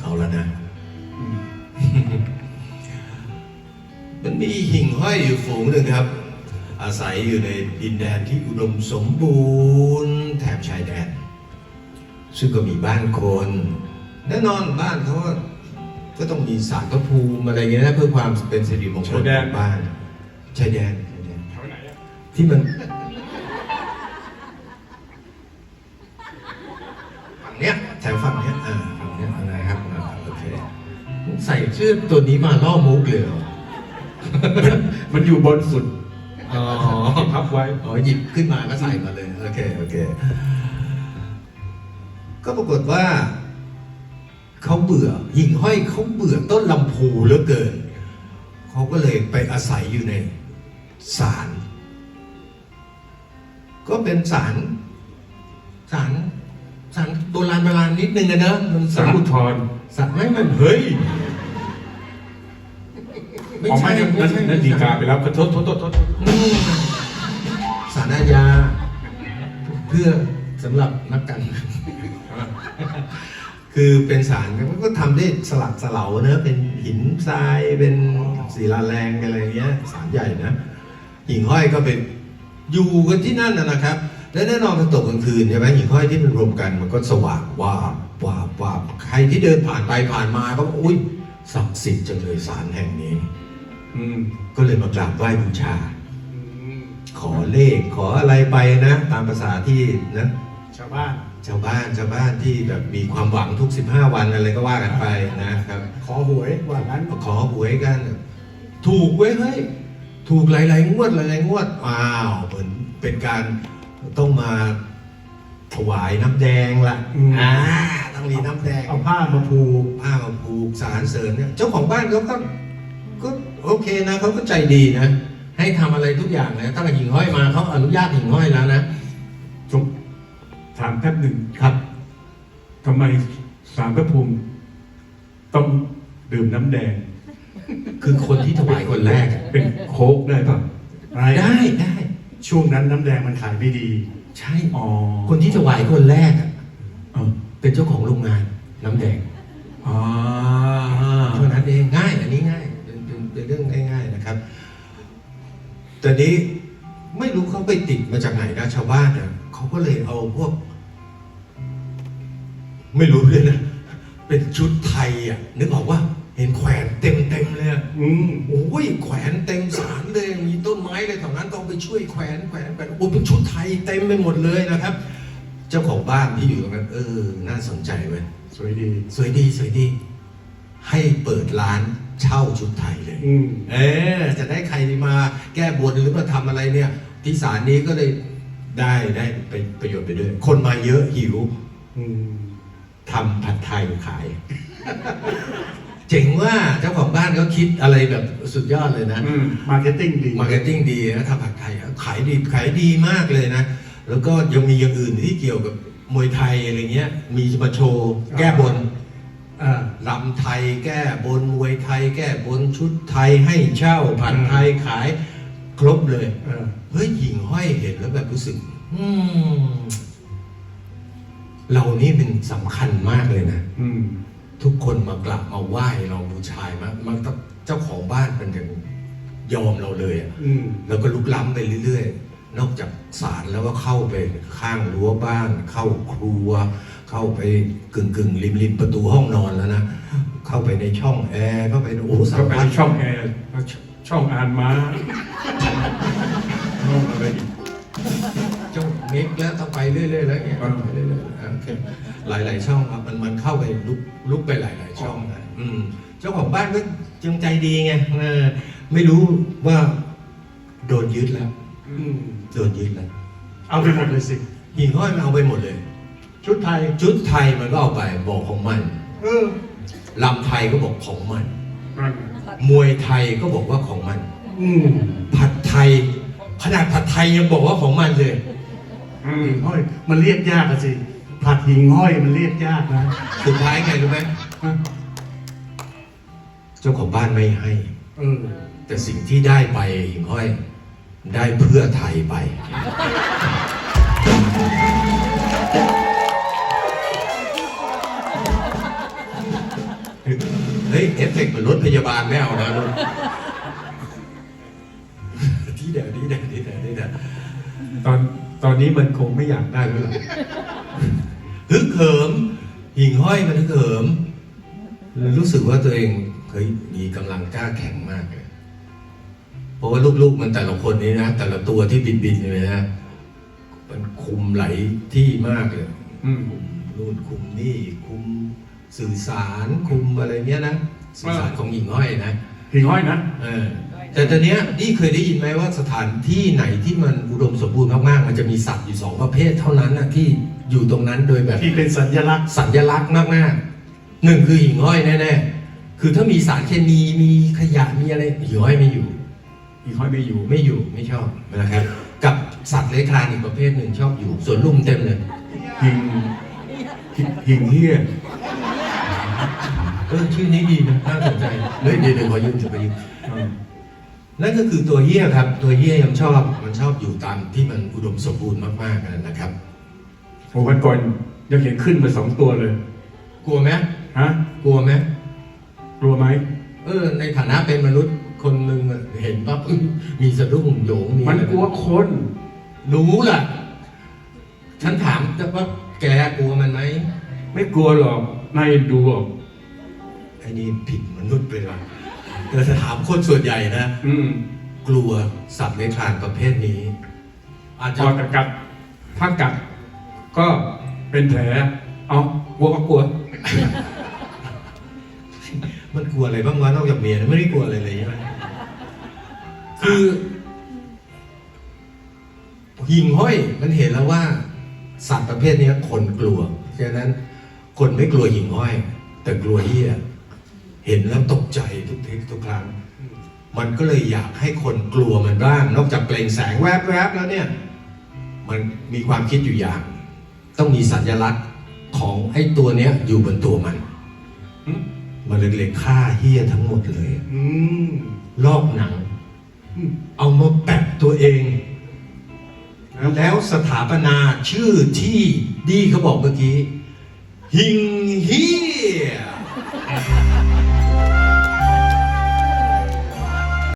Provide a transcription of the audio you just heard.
เอาแล้วนะ มันมีหิ่งห้อยอยู่ฝูงหนึ่งครับ อาศัยอยู่ในดินแดนที่อุดมสมบูรณ์แถบชายแดน ซึ่งก็มีบ้านคน แน่นอนบ้านเขาก็ก็ต้องมีสารพระภูมิอะไรอย่างเงี้ยนะเพื่อความเป็นสิริมงคลชายแดนของบ้านชายแดนชายแดนแถวไหนอะที่มันฝั่งเนี้ยแถวฝั่งเนี้ย ใส่เสื้อตัวนี้มาล่อมุกเลยเหรอมันอยู่บนสุดอ๋อพับไว้อ๋อหยิบขึ้นมาก็ใส่มาเลย โอเคโอเค ก็ปรากฏว่าเขาเบื่อ หิ่งห้อยเขาเบื่อต้นลำพูเหลือเกิน เขาก็เลยไปอาศัยอยู่ในศาลก็เป็นศาลศาลศาลโบราณโบราณนิดนึงนะเนอะมันสารอุทธรณ์ศาลไม่มันเฮ้ย อ๋อไม่นั่นนั่นนั่นดีกาไปแล้วขอโทษโทษโทษโทษอืมสารอาญาเพื่อสำหรับนักการเมืองคือเป็นสารมันก็ทำได้สลักสลาเนอะเป็นหินทรายเป็นศิลาแรงอะไรเงี้ยสารใหญ่นะหิ่งห้อยก็เป็นอยู่กันที่นั่นนะนะครับและแน่นอนพอตกกลางคืนใช่ไหมหิ่งห้อยที่มันรวมกันมันก็สว่างว่าบวาบวาบใครที่เดินผ่านไปผ่านมาก็บอกอุ้ยศักดิ์สิทธิ์จังเลยสารแห่งนี้ อืมก็เลยมากราบไหว้บูชา อืมขอเลขขออะไรไปนะ ตามภาษาที่นะ ชาวบ้านชาวบ้านชาวบ้านที่แบบมีความหวังทุก 15 วันอะไรก็ว่ากันไปนะครับ ขอหวยว่างั้นขอหวยกัน ถูกเว้ยเฮ้ยถูกหลายๆงวดหลายๆงวดอ้าวเหมือนเป็นการต้องมาถวายน้ำแดงละอ่าต้องมีน้ำแดงเอาผ้ามาผูกผ้ามาผูกสารเสริญเนี่ยเจ้าของบ้านเขาก็ ก็โอเคนะเขาก็ใจดีนะ ให้ทำอะไรทุกอย่างนะตั้งแต่หิ่งห้อยมาเขาอนุญาตหิ่งห้อยแล้วนะสมถามแป๊บหนึ่งครับทำไมสารพระภูมิต้องดื่มน้ำแดง คือคนที่ถวายคนแรกอะเป็นโค้กได้ป่ะได้ได้ช่วงนั้นน้ำแดงมันขายไม่ดี ใช่อ๋อคนที่ถวายคนแรกอะเออเป็นเจ้าของโรงงาน น้ำแดงอ๋อ นี้ไม่รู้เขาไปติดมาจากไหนนะชาวบ้านเนี่ยเขาก็เลยเอาพวก ไม่รู้เลยนะ เป็นชุดไทยอะนึกออกว่า เห็นแขวนเต็มเต็มๆเลยอะอืมโอ้ยแขวนเต็มศาลเลย มีต้นไม้เลยแถวนั้นต้องไปช่วยแขวนแขวนแขวนโอ้เป็นชุดไทยเต็มไปหมดเลยนะครับ เจ้าของบ้านที่อยู่ตรงนั้น เออ น่าสนใจเว้ยสวยดี สวยดีสวยดี ให้เปิดร้านเช่าชุดไทยเลย อืม เออจะได้ใครมาแก้บนหรือมาทำอะไรเนี่ย ที่ศาลนี้ก็เลยได้ได้เป็นประโยชน์ไปด้วย คนมาเยอะหิวอืม ทำผัดไทยขาย เจ๋งว่าเจ้าของบ้านเขาคิดอะไรแบบสุดยอดเลยนะ อืม มาร์เก็ตติ้งดี มาร์เก็ตติ้งดีนะทำผัดไทยอะขายดีขายดีมากเลยนะ แล้วก็ยังมีอย่างอื่นที่เกี่ยวกับมวยไทยอะไรเงี้ย มีมาโชว์แก้บนอ่า ลำไทยแก้บนมวยไทยแก้บนชุดไทยให้เช่าผัดไทยขายครบเลยเออเฮ้ยหญิงห้อยเห็นแล้วแบบรู้สึกอืมเรานี่เป็นสำคัญมากเลยนะอืมทุกคนมากราบมาไหว้เราบูชายมันมันต้องเจ้าของบ้านมันยังยอมเราเลยอะอืมแล้วก็ลุกล้ำไปเรื่อยๆ นอกจากศาลแล้วก็เข้าไปข้างรั้วบ้าน เข้าครัว เข้าไปกึ่งกึ่งริมริมประตูห้องนอนแล้วนะเข้าไปในช่องแอร์เข้าไปในโอ้สาก็รไปพัดช่องแอร์แล้วชช่องอ่านม้าช่องอะไรอีกช่องเมกแล้วต้องไปเรื่อยๆแล้วเนี่ยอ่าไปเรื่อยๆอ่าโอเคหลาย ๆ ช่องครับมันมันเข้าไปลุกลุกไปหลาย ๆ ช่องนะอืมเจ้าของบ้านก็จังใจดีไงเออไม่รู้ว่า โดนยึดแล้วอืมโดนยึดแล้วเอาไปหมดเลยสิหินห้อยมันเอาไปหมดเลย ชุดไทย ชุดไทยมันก็เอาไปบอกของมันเออลำไทยก็บอกของมัน นั่นมวยไทยก็บอกว่าของมัน อืมผัดไทย ขนาดผัดไทยยังบอกว่าของมันเลย อืมหิ่งห้อยมันเรียกยากอะสิผัดหิ่งห้อยมันเรียกยากนะสุดท้ายไงรู้ไหมฮะเจ้าของบ้านไม่ให้ เออแต่สิ่งที่ได้ไปหิ่งห้อย ได้เพื่อไทยไป เอฟเฟกต์เหมือนรถพยาบาลไม่เอานะลูกที่เดียวที่เดียวที่เดียวที่เดียวตอนตอนนี้มันคงไม่อยากได้แล้วล่ะฮึกเหิม หิ่งห้อยมันฮึกเหิมเลยรู้สึกว่าตัวเองเฮ้ยมีกำลังกล้าแข็งมากเลยเพราะว่าลูกๆมันแต่ละคนนี้นะแต่ละตัวที่บินๆเลยนะมันคุมไหลายที่มากเลยอืมคุมนู่นคุมนี่คุมสื่อสารคุมอะไรเนี้ยนะ สื่อสารของหญิงห้อยนะหิ่งห้อยนะเออแต่ตอนเนี้ยนี่เคยได้ยินไหมว่าสถานที่ไหนที่มันอุดมสมบูรณ์มากๆ มันจะมีสัตว์อยู่สองประเภทเท่านั้นนะที่อยู่ตรงนั้นโดยแบบที่เป็นสัญลักษณ์สัญลักษณ์มากๆหนึ่งคือหิ่งห้อยแน่ๆคือถ้ามีสารเคมีมีขยะมีอะไรหิ่งห้อยไม่อยู่อีกห้อยไม่อยู่ไม่อยู่ไม่ชอบนะครับ กับสัตว์เลื้อยคลานอีกประเภทหนึ่งชอบอยู่สวนลุมเต็มเลยหิงหิงเฮีย เออชื่อนี้ดีนะน่าสนใจเฮ้ยเดี๋ยวเดี๋ยวขอยืมจะไปยืมอืมนั่นก็คือตัวเหี้ยครับ ตัวเหี้ยยังชอบมันชอบอยู่ตามที่มันอุดมสมบูรณ์มากๆนะครับโอ้วันก่อนยังเห็นขึ้นมาสองตัวเลย กลัวไหมฮะ กลัวไหมกลัวไหมเออ ในฐานะเป็นมนุษย์คนหนึ่งอะเห็นปั๊บมีสะดุ้งโหยงมีมันอะไรกลัวคนรู้ล่ะ ฉันถามแต่ว่าแกกลัวมันไหมไม่กลัวหรอกนายดูออกไอ้นี่ผิดมนุษย์ไปละแต่ถ้าถามคนส่วนใหญ่นะ อืมกลัวสัตว์เลื้อยคลานประเภทนี้ อาจพจะอจะกัดถ้ากัด ก็เป็นแผลเอากลัวก็กลัว มันกลัวอะไรบ้างวะนอกจากเมียนะไม่ได้กลัวอะไรเลยใช่ไหมคือหิ่งห้อยมันเห็นแล้วว่า สัตว์ประเภทเนี้ยคนกลัวฉะนั้น คนไม่กลัวหิ่งห้อย แต่กลัวเหี้ย เห็นแล้วตกใจทุกทีทุกครั้ง มันก็เลยอยากให้คนกลัวมันบ้าง นอกจากเปล่งแสงแวบๆแล้วเนี่ย มันมีความคิดอยู่อย่าง ต้องมีสัญลักษณ์ของไอ้ตัวเนี้ยอยู่บนตัวมัน มันเลยเลยฆ่าเฮี้ยทั้งหมดเลยอลอกหนัง เอามาแปะตัวเอง แล้วสถาปนาชื่อที่ดีเขาบอกเมื่อกี้ หิงเฮีย